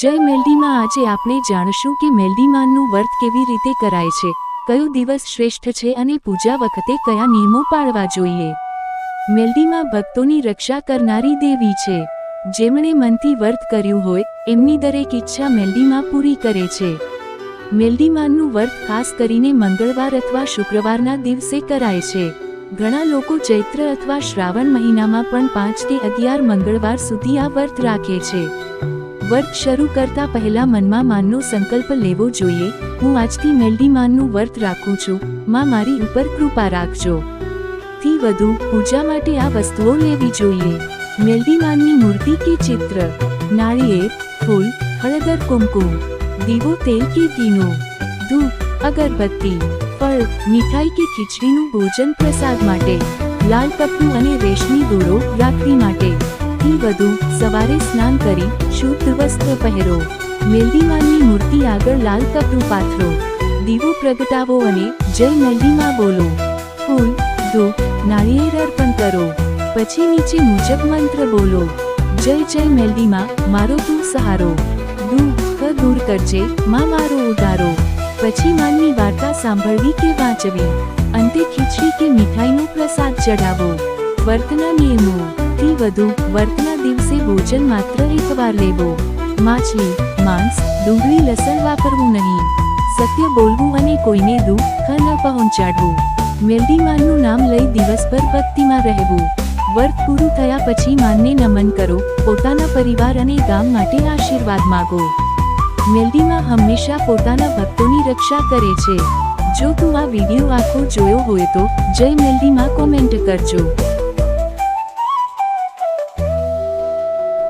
જય મેલડીમાં આજે આપણે જાણશું કે મેલડીમાનનું વર્ત કેવી રીતે કરાય છે, કયો દિવસ શ્રેષ્ઠ છે અને પૂજા વખતે કયા નિયમો પાળવા જોઈએ. મેલડીમાં ભક્તોની રક્ષા કરનારી દેવી છે, જેમણે મનથી વર્ત કર્યું હોય, એમની દરેક ઈચ્છા મેલડીમાં પૂરી કરે છે. મેલડીમાનનું વર્ત ખાસ કરીને મંગળવાર અથવા શુક્રવારના દિવસે કરાય છે. ઘણા લોકો ચૈત્ર અથવા શ્રાવણ મહિનામાં પણ પાંચથી અગિયાર મંગળવાર સુધી આ વર્ત રાખે છે. વ્રત શરૂ કરતા પહેલા મનમાં માનનો સંકલ્પ લેવો જોઈએ. હું આજથી મેલડી માનનું વ્રત રાખું છું. માં મારી ઉપર કૃપા રાખજો. થી વધુ, પૂજા માટે આ વસ્તુઓ લેવી જોઈએ. મેલડી માનની મૂર્તિ કે ચિત્ર? નાળિયેર, ફૂલ, હળદર કુમકુમ, દીવો, તેલ કે ઘીનું ધૂપ અગરબત્તી, ફળ, મીઠાઈ કે ખીચડીનું ભોજન પ્રસાદ માટે, લાલ કપડું અને રેશમી દોરો રાખવી માટે. થી વધુ, સવારે સ્નાન કરી વસ્ત્ર પહેરો. મેલડીમાની મૂર્તિ આગળ લાલ કપડું પાથરો. દીવો પ્રગટાવો અને જય મેલડીમાં બોલો. ફૂલ ધૂપ નાળિયેર અર્પણ કરો. પછી નીચે મુજબ મંત્ર બોલો. જય જય મેલડીમાં મારો તું સહારો. દુઃખ દૂર કરજે, માં મારો ઉધારો. પછી માનની વાર્તા સાંભળવી કે વાંચવી? અંતે ખીચડી કે મીઠાઈનો પ્રસાદ ચડાવો વર્તના નિયમો થી વધુ વર્તના દિવસે ભોજન માત્ર એકવાર લેવો. માછલી, માંસ, ડુંગળી, લસણ વાપરવું નહીં. સત્ય બોલવું અને કોઈને દુઃખ ન પહોંચાડવું. મેલડીમાનનું નામ લઈ દિવસભર ભક્તિમાં રહેવું. વર્ત પૂરું થયા પછી માનને નમન કરો, પોતાના પરિવાર અને ગામ માટે આશીર્વાદ માગો. મેલડીમાં હંમેશા પોતાના ભક્તોની રક્ષા કરે છે. જો તું આ વીડિયો આખો જોયો હોય તો જય મેલડીમાં કોમેન્ટ કરજો.